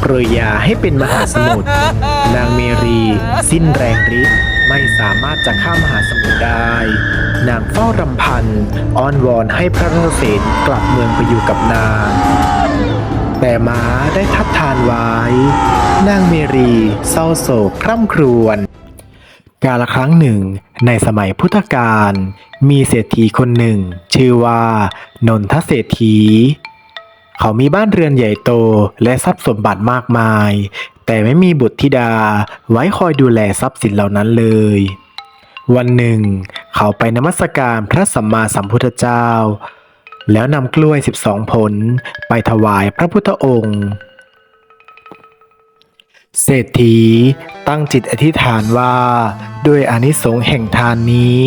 โปรยยาให้เป็นมหาสมุทรนางเมรี สิ้นแรงฤทธิ์ไม่สามารถจะข้ามมหาสมุทรได้ นางเฝ้ารำพันอ้อนวอนให้พระนเรศวรกลับเมืองไปอยู่กับนาง แต่ม้าได้ทัดทานไว้ นางเมรีเศร้าโศกคร่ำครวญกาลครั้งหนึ่ง ในสมัยพุทธกาลมีเศรษฐีคนหนึ่ง ชื่อว่านนทเศรษฐี เขามีบ้านเรือนใหญ่โตและทรัพย์สมบัติมากมาย แต่ไม่มีบุตรธิดาไว้คอยดูแลทรัพย์สินเหล่านั้นเลย วันหนึ่ง เขาไปนมัสการพระสัมมาสัมพุทธเจ้า แล้วนำกล้วย 12 ผลไปถวายพระพุทธองค์ เศรษฐีตั้งจิตอธิษฐานว่า ด้วยอนิสงส์แห่งทานนี้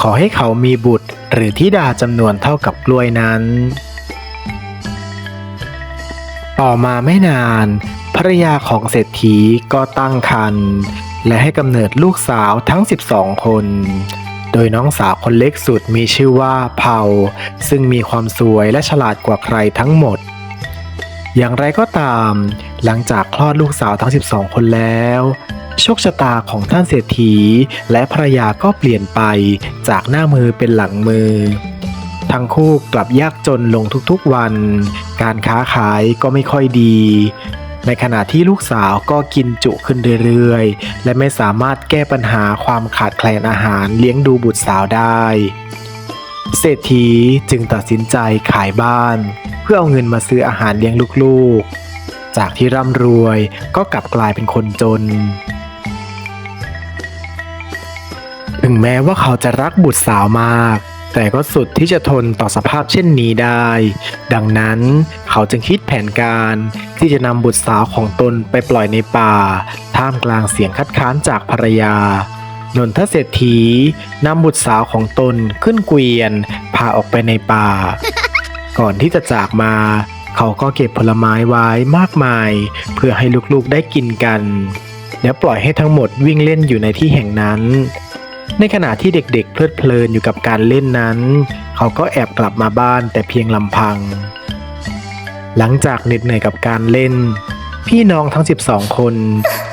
ขอให้เขามีบุตรหรือธิดาจำนวนเท่ากับกล้วยนั้น ต่อมาไม่นาน ภรรยาของเศรษฐีก็ตั้งครรภ์และให้กำเนิดลูกสาวทั้ง 12 คน โดยน้องสาวคนเล็กสุดมีชื่อว่าเผาซึ่งมีความสวยและฉลาดกว่าใครทั้งหมด อย่างไรก็ตาม หลังจากคลอดลูกสาวทั้ง 12 คนแล้ว โชคชะตาของท่านเศรษฐีและภรรยาก็เปลี่ยนไปจากหน้ามือเป็นหลังมือ ทั้งคู่กลับยากจนลงทุกๆวัน การค้าขายก็ไม่ค่อยดี ในขณะที่ลูกสาวก็กินจุขึ้นเรื่อยๆ และไม่สามารถแก้ปัญหาความขาดแคลนอาหารเลี้ยงดูบุตรสาวได้ เศรษฐีจึงตัดสินใจขายบ้าน เพื่อเอาเงินมาซื้ออาหารเลี้ยงลูกๆ จากที่ร่ำรวยก็กลับกลายเป็นคนจนถึงแม้ว่าเขาจะรักบุตรสาวมาก แต่ก็สุดที่จะทนต่อสภาพเช่นนี้ได้ ดังนั้นเขาจึงคิดแผนการที่จะนำบุตรสาวของตนไปปล่อยในป่า ท่ามกลางเสียงคัดค้านจากภรรยานนทเศรษฐีนำบุตรสาวของตนขึ้นเกวียน พาออกไปในป่า ก่อนที่จะจากมา เขาก็เก็บผลไม้ไว้มากมาย เพื่อให้ลูกๆได้กินกัน แล้วปล่อยให้ทั้งหมดวิ่งเล่นอยู่ในที่แห่งนั้น ในขณะที่เด็กๆ เพลิดเพลินอยู่กับการเล่นนั้น เขาก็แอบกลับมาบ้านแต่เพียงลำพัง หลังจากเหน็ดเหนื่อยกับการเล่น พี่น้องทั้ง 12 คน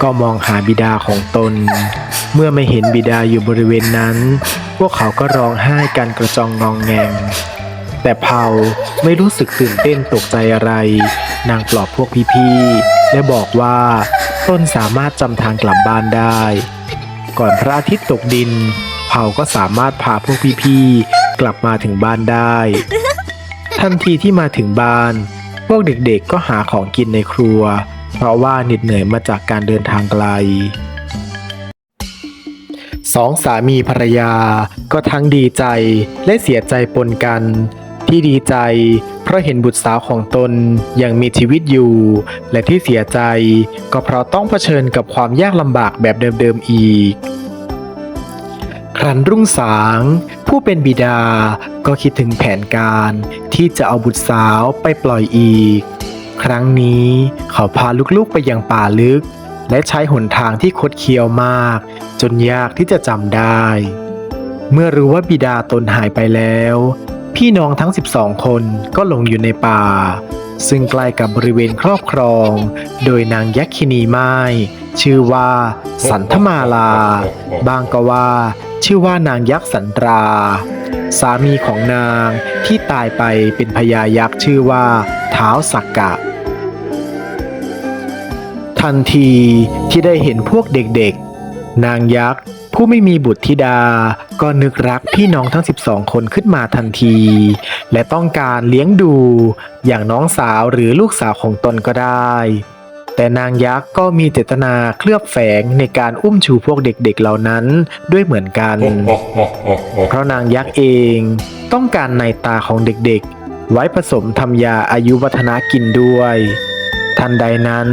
ก็มองหาบิดาของตน เมื่อไม่เห็นบิดาอยู่บริเวณนั้น พวกเขาก็ร้องไห้กันกระจองงองแงง แต่เผาไม่รู้สึกตื่นเต้นตกใจอะไร นางปลอบพวกพี่ๆและบอกว่าตนสามารถจำทางกลับบ้านได้ ก่อนพระอาทิตย์ตกดิน เผาก็สามารถพาพวกพี่ๆกลับมาถึงบ้านได้ ทันทีที่มาถึงบ้าน พวกเด็กๆก็หาของกินในครัว เพราะว่าเหน็ดเหนื่อยมาจากการเดินทางไกลสองสามีภรรยาก็ทั้งดีใจและเสียใจปนกัน ที่ดีใจ ราะเห็นบุตรสาวของตนยังมีชีวิตอยู่ และที่เสียใจก็เพราะต้องเผชิญกับความยากลำบากแบบเดิมๆอีก ครั้นรุ่งสาง ผู้เป็นบิดาก็คิดถึงแผนการที่จะเอาบุตรสาวไปปล่อยอีก ครั้งนี้เขาพาลูกๆไปยังป่าลึก และใช้หนทางที่คดเคี้ยวมาก จนยากที่จะจำได้ เมื่อรู้ว่าบิดาตนหายไปแล้ว พี่น้องทั้ง 12 คนก็หลงอยู่ในป่า ซึ่งใกล้กับบริเวณครอบครอง โดยนางยักษินีไม้ชื่อว่า สันธมาลา บางก็ว่า ชื่อว่านางยักษ์สันตรา สามีของนางที่ตายไปเป็นพญายักษ์ชื่อว่าเท้าวสักกะ ทันทีที่ได้เห็นพวกเด็กๆ นางยักษ์ ผู้ไม่มีบุตรธิดา ก็นึกรักพี่น้องทั้ง 12 คนขึ้นมาทันที และต้องการเลี้ยงดู อย่างน้องสาวหรือลูกสาวของตนก็ได้ แต่นางยักษ์ก็มีเจตนาเคลือบแฝงในการอุ้มชูพวกเด็กๆเหล่านั้นด้วยเหมือนกัน เพราะนางยักษ์เองต้องการในตาของเด็กๆ ไว้ผสมทำยาอายุวัฒนะกินด้วย ทันใดนั้น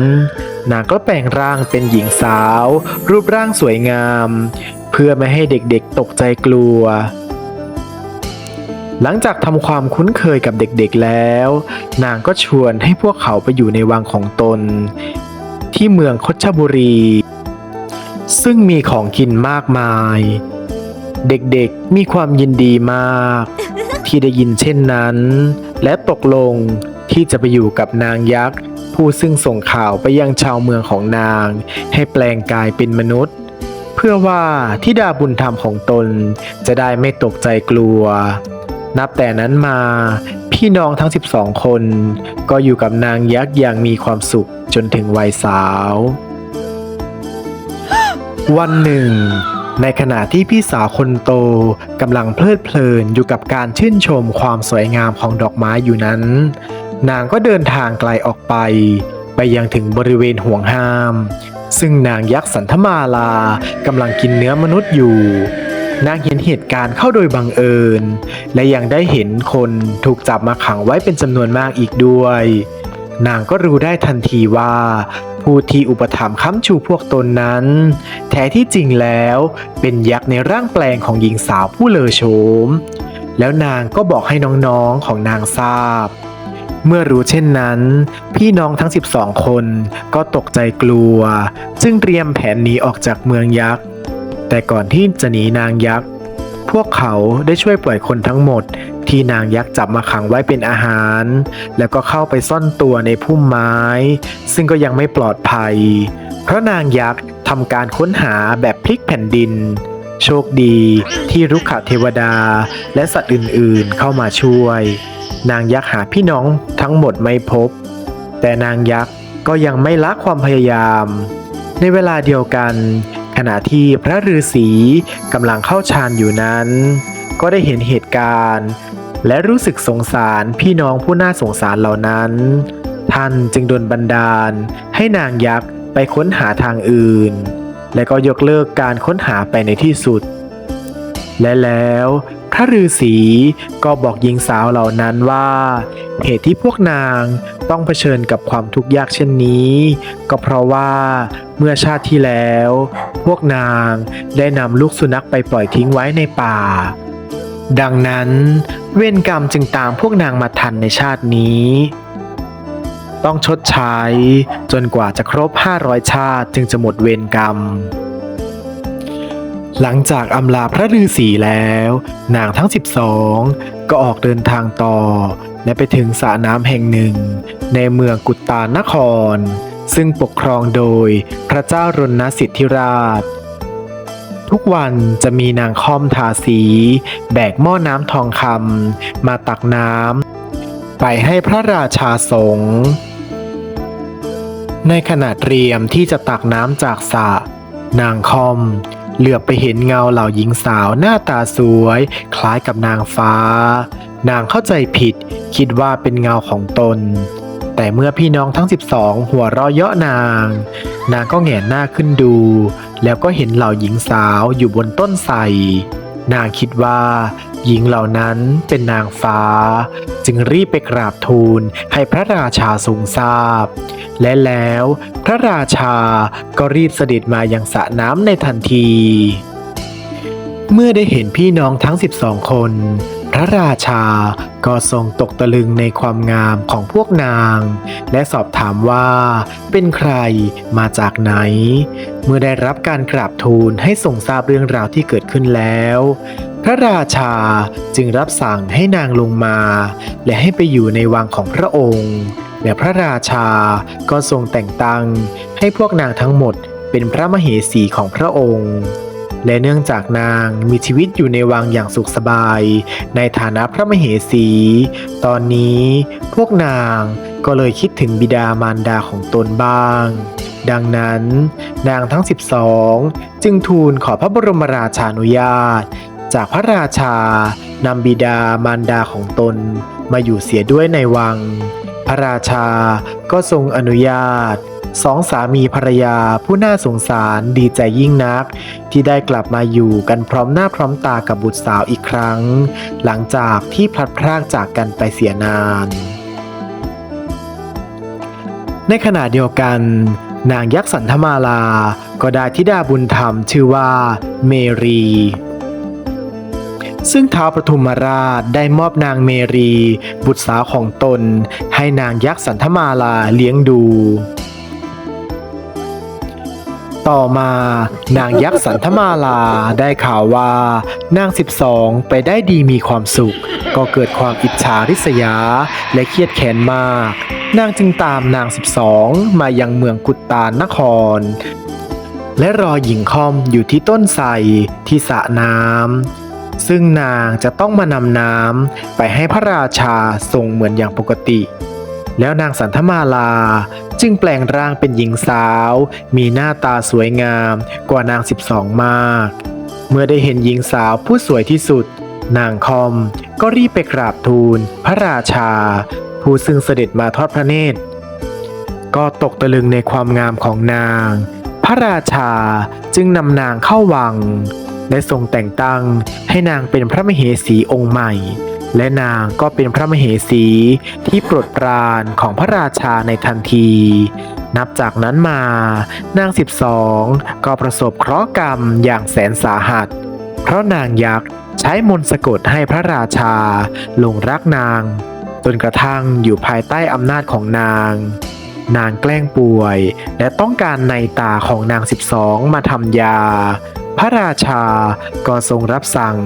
นางก็แปลงร่างเป็นหญิงสาว รูปร่างสวยงาม เพื่อไม่ให้เด็กๆตกใจกลัว หลังจากทำความคุ้นเคยกับเด็กๆแล้ว นางก็ชวนให้พวกเขาไปอยู่ในวังของตน ที่เมืองคชบุรี ซึ่งมีของกินมากมาย เด็กๆมีความยินดีมาก ที่ได้ยินเช่นนั้น และตกลงที่จะไปอยู่กับนางยักษ์ ผู้ซึ่งส่งข่าวไปยังชาวเมืองของนาง ให้แปลงกายเป็นมนุษย์ เพื่อว่าทิดาบุญธรรมของตนจะได้ไม่ตกใจกลัว นับแต่นั้นมาพี่น้องทั้ง 12 คน ก็อยู่กับนางยักษ์อย่างมีความสุขจนถึงวัยสาว วันหนึ่ง ในขณะที่พี่สาวคนโตกำลังเพลิดเพลินอยู่กับการชื่นชมความสวยงามของดอกไม้อยู่นั้น นางก็เดินทางไกลออกไป ไปยังถึงบริเวณห่วงห้าม ซึ่งนางยักษ์สันธมาลากำลังกินเนื้อมนุษย์อยู่ นางเห็นเหตุการณ์เข้าโดยบังเอิญ และยังได้เห็นคนถูกจับมาขังไว้เป็นจำนวนมากอีกด้วย นางก็รู้ได้ทันทีว่า ผู้ที่อุปถัมภ์ค้ำชูพวกตนนั้น แท้ที่จริงแล้วเป็นยักษ์ในร่างแปลงของหญิงสาวผู้เลอโฉมแล้วนางก็บอกให้น้องๆของนางทราบ เมื่อรู้เช่นนั้น พี่น้องทั้ง 12 คนก็ตกใจกลัว จึงเตรียมแผนหนีออกจากเมืองยักษ์ แต่ก่อนที่จะหนีนางยักษ์พวกเขาได้ช่วยปล่อยคนทั้งหมด ที่นางยักษ์จับมาขังไว้เป็นอาหาร แล้วก็เข้าไปซ่อนตัวในพุ่มไม้ ซึ่งก็ยังไม่ปลอดภัย เพราะนางยักษ์ทำการค้นหาแบบพลิกแผ่นดิน โชคดีที่รุกขเทวดาและสัตว์อื่นๆเข้ามาช่วย นางยักษ์หาพี่น้องทั้งหมดไม่พบ แต่นางยักษ์ก็ยังไม่ละความพยายาม ในเวลาเดียวกัน ขณะที่พระฤาษีกำลังเข้าฌานอยู่นั้น ก็ได้เห็นเหตุการณ์ และรู้สึกสงสารพี่น้องผู้น่าสงสารเหล่านั้น ท่านจึงดลบันดาล ให้นางยักษ์ไปค้นหาทางอื่น และก็ยกเลิกการค้นหาไปในที่สุด และแล้วพระฤาษีก็บอกหญิงสาวเหล่านั้นว่า เหตุที่พวกนางต้องเผชิญกับความทุกข์ยากเช่นนี้ ก็เพราะว่าเมื่อชาติที่แล้ว พวกนางได้นำลูกสุนัขไปปล่อยทิ้งไว้ในป่า ดังนั้นเวรกรรมจึงตามพวกนางมาทันในชาตินี้ ต้องชดใช้จนกว่าจะครบ 500 ชาติจึงจะหมดเวรกรรม หลังจากอำลาพระฤาษีแล้ว นางทั้ง 12 ก็ออกเดินทางต่อ และไปถึงสระน้ำแห่งหนึ่ง ในเมืองกุตตานคร ซึ่งปกครองโดยพระเจ้ารณสิทธิราช ทุกวันจะมีนางค่อมทาสี แบกหม้อน้ำทองคำมาตักน้ำไปให้พระราชาสงฆ์ในขณะเตรียมที่จะตักน้ำจากสระนางคอม เหลือบไปเห็นเงาเหล่าหญิงสาวหน้าตาสวย คล้ายกับนางฟ้า นางเข้าใจผิด คิดว่าเป็นเงาของตน แต่เมื่อพี่น้องทั้ง 12 หัวเราะเยาะนาง นางก็แหงนหน้าขึ้นดู แล้วก็เห็นเหล่าหญิงสาวอยู่บนต้นไทร นางคิดว่าหญิงเหล่านั้นเป็นนางฟ้า จึงรีบไปกราบทูลให้พระราชาทรงทราบ และแล้วพระราชาก็รีบเสด็จมายังสระน้ำในทันที เมื่อได้เห็นพี่น้องทั้ง 12 คน ระราชาก็ทรงตกตะลึงในความงามของพวกนาง และสอบถามว่าเป็นใครมาจากไหน เมื่อได้รับการกราบทูลให้ทรงทราบเรื่องราวที่เกิดขึ้นแล้ว พระราชาจึงรับสั่งให้นางลงมา และให้ไปอยู่ในวังของพระองค์ และพระราชาก็ทรงแต่งตั้งให้พวกนางทั้งหมดเป็นพระมเหสีของพระองค์ และเนื่องจากนางมีชีวิตอยู่ในวังอย่างสุขสบาย ในฐานะพระมเหสี ตอนนี้พวกนางก็เลยคิดถึงบิดามารดาของตนบ้าง ดังนั้นนางทั้ง 12 จึงทูลขอพระบรมราชานุญาต จากพระราชานำบิดามารดาของตนมาอยู่เสียด้วยในวัง พระราชาก็ทรงอนุญาต สองสามีภรรยาผู้น่าสงสารดีใจยิ่งนัก ที่ได้กลับมาอยู่กันพร้อมหน้าพร้อมตากับบุตรสาวอีกครั้ง หลังจากที่พลัดพรากจากกันไปเสียนาน ในขณะเดียวกัน นางยักษ์สันธมาลา ก็ได้ธิดาบุญธรรมชื่อว่าเมรีซึ่งท้าวปทุมราชได้มอบนางเมรี บุตรสาวของตน ให้นางยักษ์สันธมาลาเลี้ยงดู ต่อมานางยักษ์สันธมาลาได้ข่าวว่านาง 12 ไปได้ดีมีความสุข ก็เกิดความอิจฉาริษยาและเครียดแค้นมาก นางจึงตามนางสิบสองมายังเมืองกุตตานนคร และรอหญิงคอมอยู่ที่ต้นไทรที่สระน้ำซึ่งนางจะต้องมานำน้ำไปให้พระราชาทรงเหมือนอย่างปกติ แล้วนางสันธมาลา จึงแปลงร่างเป็นหญิงสาว มีหน้าตาสวยงามกว่านางสิบสองมาก เมื่อได้เห็นหญิงสาวผู้สวยที่สุด นางคอมก็รีบไปกราบทูล พระราชา ผู้ซึ่งเสด็จมาทอดพระเนตร ก็ตกตะลึงในความงามของนาง พระราชาจึงนำนางเข้าวัง และทรงแต่งตั้งให้นางเป็นพระมเหสีองค์ใหม่ และนางก็เป็นพระมเหสีที่โปรดปรานของพระราชาในทันที นับจากนั้นมานางสิบสองก็ประสบเคราะห์กรรมอย่างแสนสาหัส เพราะนางยักษ์ใช้มนต์สะกดให้พระราชาหลงรักนาง จนกระทั่งอยู่ภายใต้อำนาจของนาง นางแกล้งป่วย และต้องการในตาของนางสิบสองมาทำยาพระราชาก็ทรงรับสั่ง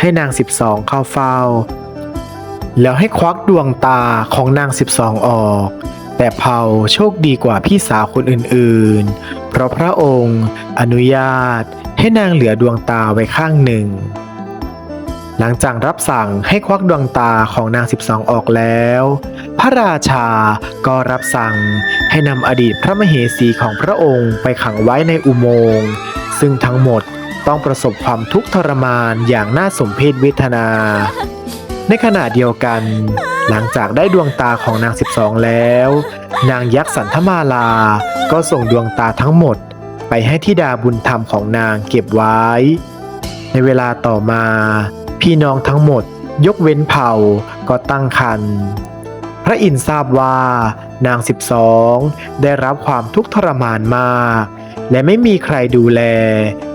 ให้นางสิบสองเข้าเฝ้า แล้วให้ควักดวงตาของนางสิบสองออก แต่เผาโชคดีกว่าพี่สาวคนอื่นๆ เพราะพระองค์อนุญาตให้นางเหลือดวงตาไว้ข้างหนึ่ง หลังจากรับสั่งให้ควักดวงตาของนางสิบสองออกแล้ว พระราชาก็รับสั่งให้นำอดีตพระมเหสีของพระองค์ไปขังไว้ในอุโมงค์ ซึ่งทั้งหมดต้องประสบความทุกข์ทรมานอย่างน่าสมเพชเวทนา ในขณะเดียวกัน หลังจากได้ดวงตาของนาง 12 แล้ว นางยักษ์สันธมาลา ก็ส่งดวงตาทั้งหมด ไปให้ธิดาบุญธรรมของนางเก็บไว้ ในเวลาต่อมา พี่น้องทั้งหมด ยกเว้นเผ่าก็ตั้งครรภ์พระอินทร์ทราบว่านาง 12 ได้รับความทุกข์ทรมานมาก และไม่มีใครดูแล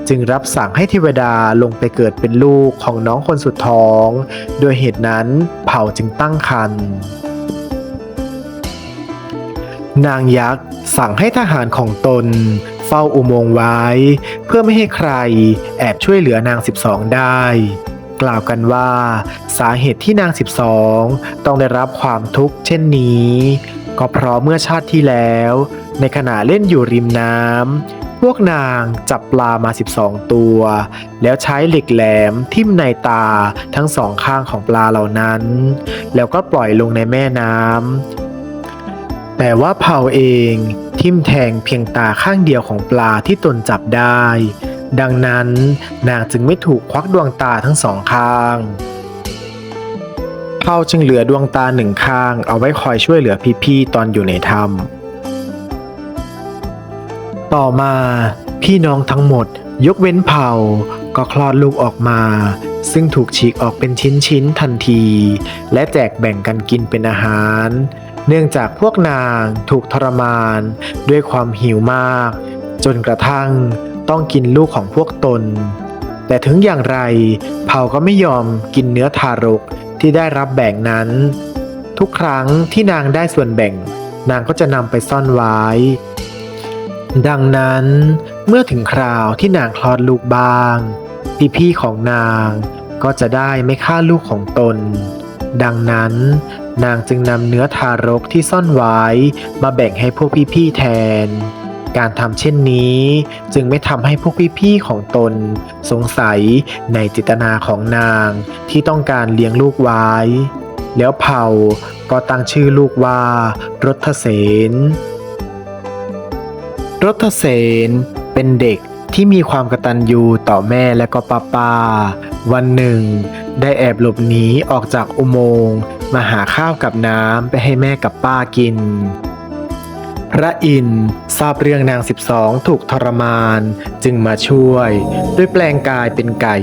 จึงรับสั่งให้เทวดาลงไปเกิดเป็นลูกของน้องคนสุดท้อง โดยเหตุนั้นเผ่าจึงตั้งครรภ์นางยักษ์สั่งให้ทหารของตน เฝ้าอุโมงค์ไว้ เพื่อไม่ให้ใครแอบช่วยเหลือนาง 12 ได้ กล่าวกันว่า สาเหตุที่นาง 12 ต้องได้รับความทุกข์เช่นนี้ ก็เพราะเมื่อชาติที่แล้ว ในขณะเล่นอยู่ริมน้ำ พวกนางจับปลามา 12 ตัว แล้วใช้เหล็กแหลมทิ่มในตาทั้งสองข้างของปลาเหล่านั้น แล้วก็ปล่อยลงในแม่น้ำแต่ว่าเผาเองทิ่มแทงเพียงตาข้างเดียวของปลาที่ตนจับได้ ดังนั้นนางจึงไม่ถูกควักดวงตาทั้งสองข้างเผาจึงเหลือดวงตาหนึ่งข้างเอาไว้คอยช่วยเหลือพี่ๆตอนอยู่ในถ้ำ ต่อมาพี่น้องทั้งหมด ยกเว้นเผ่าก็คลอดลูกออกมา ซึ่งถูกฉีกออกเป็นชิ้นๆทันที และแจกแบ่งกันกินเป็นอาหาร เนื่องจากพวกนางถูกทรมาน ด้วยความหิวมาก จนกระทั่งต้องกินลูกของพวกตน แต่ถึงอย่างไรเผ่าก็ไม่ยอมกินเนื้อทารกที่ได้รับแบ่งนั้น ทุกครั้งที่นางได้ส่วนแบ่ง นางก็จะนำไปซ่อนไว้ ดังนั้นเมื่อถึงคราวที่นางคลอดลูกบ้าง พี่ๆของนางก็จะได้ไม่ฆ่าลูกของตน ดังนั้น นางจึงนำเนื้อทารกที่ซ่อนไว้มาแบ่งให้พวกพี่ๆแทน การทำเช่นนี้จึงไม่ทำให้พวกพี่ๆของตน สงสัยในเจตนาของนางที่ต้องการเลี้ยงลูกไว้ แล้วเผ่าก็ตั้งชื่อลูกว่ารถเสน รถเสนเป็นเด็กที่มีความกระตันยูต่อแม่และก็ป้าป้า วันหนึ่ง ได้แอบหลบหนีออกจากอุโมงค์มาหาข้าวกับน้ำไปให้แม่กับป้ากิน พระอินทร์ทราบเรื่องนาง 12 ถูกทรมาน จึงมาช่วย ด้วยแปลงกายเป็นไก่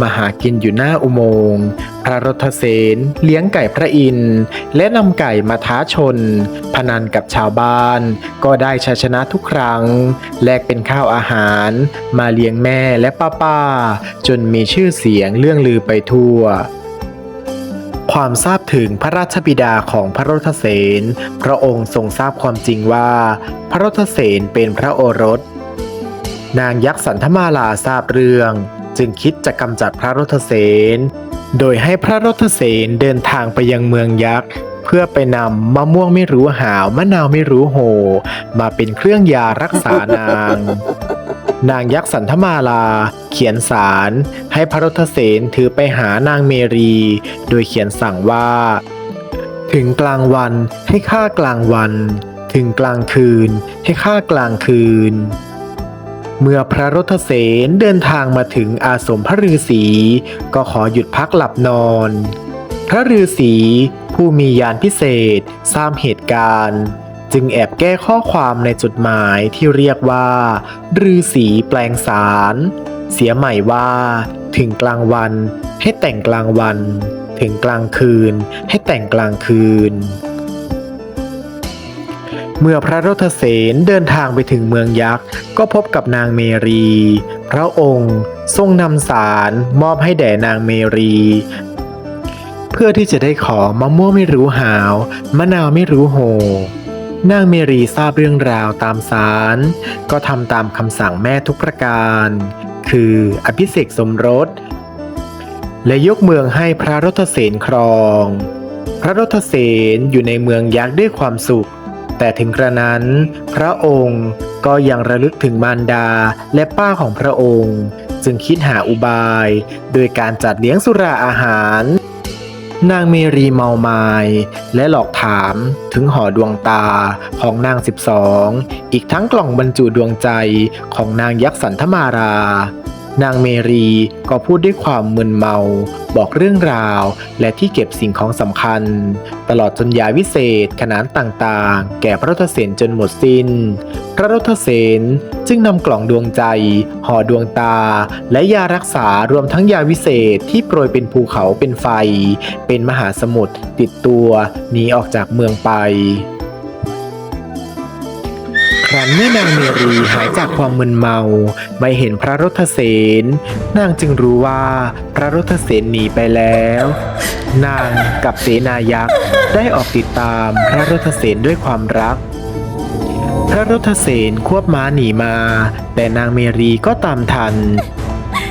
มาหากินอยู่หน้าอุโมงค์พระรถเสนเลี้ยงไก่พระอินทร์และนำไก่มาท้าชน พนันกับชาวบ้าน ก็ได้ชัยชนะทุกครั้ง แลกเป็นข้าวอาหาร มาเลี้ยงแม่และป้าป้าๆจนมีชื่อเสียงเรื่องลือไปทั่ว ความทราบถึงพระราชบิดาของพระรถเสนพระองค์ทรงทราบความจริงว่า พระรถเสนเป็นพระโอรส นางยักษ์สันธมาลาทราบเรื่อง จึงคิดจะกำจัดพระรถเสนโดยให้พระรถเสนเดินทางไปยังเมืองยักษ์เพื่อไปนำมะม่วงไม่รู้หาวมะนาวไม่รู้โห มาเป็นเครื่องยารักษานาง นางยักษ์สันธมาลา เขียนสารให้พระรถเสนถือไปหานางเมรี โดยเขียนสั่งว่า ถึงกลางวันให้ฆ่ากลางวัน ถึงกลางคืนให้ฆ่ากลางคืน เมื่อพระรถเสนเดินทางมาถึงอาสมพระฤาษีก็ขอหยุดพักหลับนอน พระฤาษีผู้มียานพิเศษทราบเหตุการณ์ จึงแอบแก้ข้อความในจดหมายที่เรียกว่าฤาษีแปลงสาร เสียใหม่ว่า ถึงกลางวันให้แต่งกลางวัน ถึงกลางคืนให้แต่งกลางคืน เมื่อพระรถเสนเดินทางไปถึงเมืองยักษ์ ก็พบกับนางเมรี พระองค์ทรงนำสารมอบให้แด่นางเมรีเพื่อที่จะได้ขอมะม่วงไม่รู้หาว มะนาวไม่รู้โห นางเมรีทราบเรื่องราวตามสาร ก็ทำตามคำสั่งแม่ทุกประการ คืออภิเษกสมรส และยกเมืองให้พระรถเสนครอง พระรถเสนอยู่ในเมืองยักษ์ด้วยความสุข แต่ถึงกระนั้น พระองค์ก็ยังระลึกถึงมารดาและป้าของพระองค์ จึงคิดหาอุบาย โดยการจัดเลี้ยงสุราอาหาร นางเมรีเมามายและหลอกถามถึงหอดวงตาของนาง 12 อีกทั้งกล่องบรรจุดวงใจของนางยักษ์สันธมารา นางเมรีก็พูดด้วยความมึนเมา บอกเรื่องราว และที่เก็บสิ่งของสำคัญ ตลอดจนยาวิเศษขนานต่างๆ แก่พระรถเสนจนหมดสิน้น พระรถเสนจึงนำกล่องดวงใจห่อดวงตา และยารักษารวมทั้งยาวิเศษที่โปรยเป็นภูเขาเป็นไฟ เป็นมหาสมุทรติดตัวหนีออกจากเมืองไป ครั้นเมื่อนางเมรีหายจากความมึนเมา ไม่เห็นพระรถเสนนางจึงรู้ว่าพระรถเสนหนีไปแล้ว นางกับเสนายักษ์ได้ออกติดตามพระรถเสนด้วยความรัก พระรถเสนควบม้าหนีมา แต่นางเมรีก็ตามทัน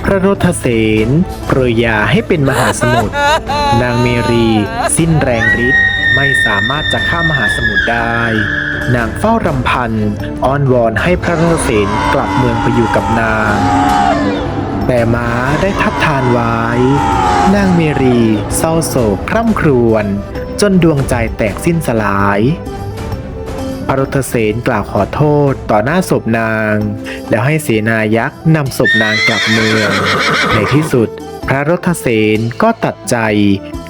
พระรถเสนโปรยยาให้เป็นมหาสมุทรนางเมรีสิ้นแรงฤทธิ์ ไม่สามารถจะข้ามมหาสมุทรได้ นางเฝ้ารำพันอ้อนวอนให้พระรถเสนกลับเมืองไปอยู่กับนาง แต่ม้าได้ทัดทานไว้ นางเมรีเศร้าโศกคร่ำครวญจนดวงใจแตกสิ้นสลายพระรถเสนกล่าวขอโทษต่อหน้าศพนาง แล้วให้เสนายักษ์นำศพนางกลับเมือง ในที่สุด พระรถเสนก็ตัดใจ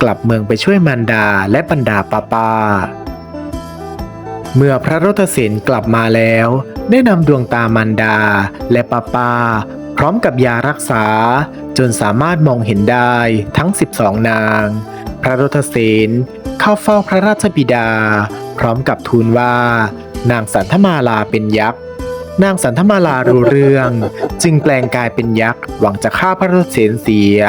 กลับเมืองไปช่วยมารดาและบรรดาปาปา เมื่อพระรถเสนกลับมาแล้ว ได้นำดวงตามารดาและปาปา พร้อมกับยารักษา จนสามารถมองเห็นได้ทั้ง 12 นาง พระรถเสนเข้าเฝ้าพระราชบิดา พร้อมกับทูลว่านางสันธมาลาเป็นยักษ์ นางสันธมาลารู้เรื่อง จึงแปลงกายเป็นยักษ์หวังจะฆ่าพระรถเสนเสีย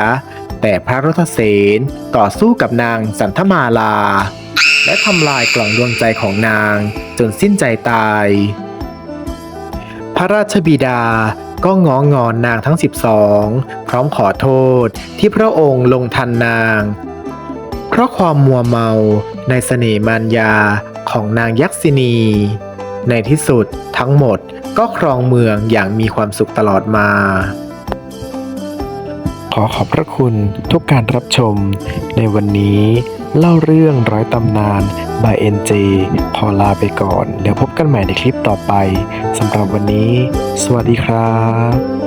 แต่พระรถเสนต่อสู้กับนางสันธมาลา และทำลายกล่องดวงใจของนางจนสิ้นใจตาย พระราชบิดาก็งองอนนางทั้ง 12 พร้อมขอโทษที่พระองค์ลงทันนาง เพราะความมัวเมาในเสน่ห์มารยาของนางยักษินี ในที่สุดทั้งหมดก็ครองเมืองอย่างมีความสุขตลอดมา ขอขอบพระคุณทุกการรับชม ในวันนี้เล่าเรื่องร้อยตำนาน by NJ พอลาไปก่อนแล้วพบกันใหม่ในคลิปต่อไปสำหรับวันนี้ สวัสดีครับ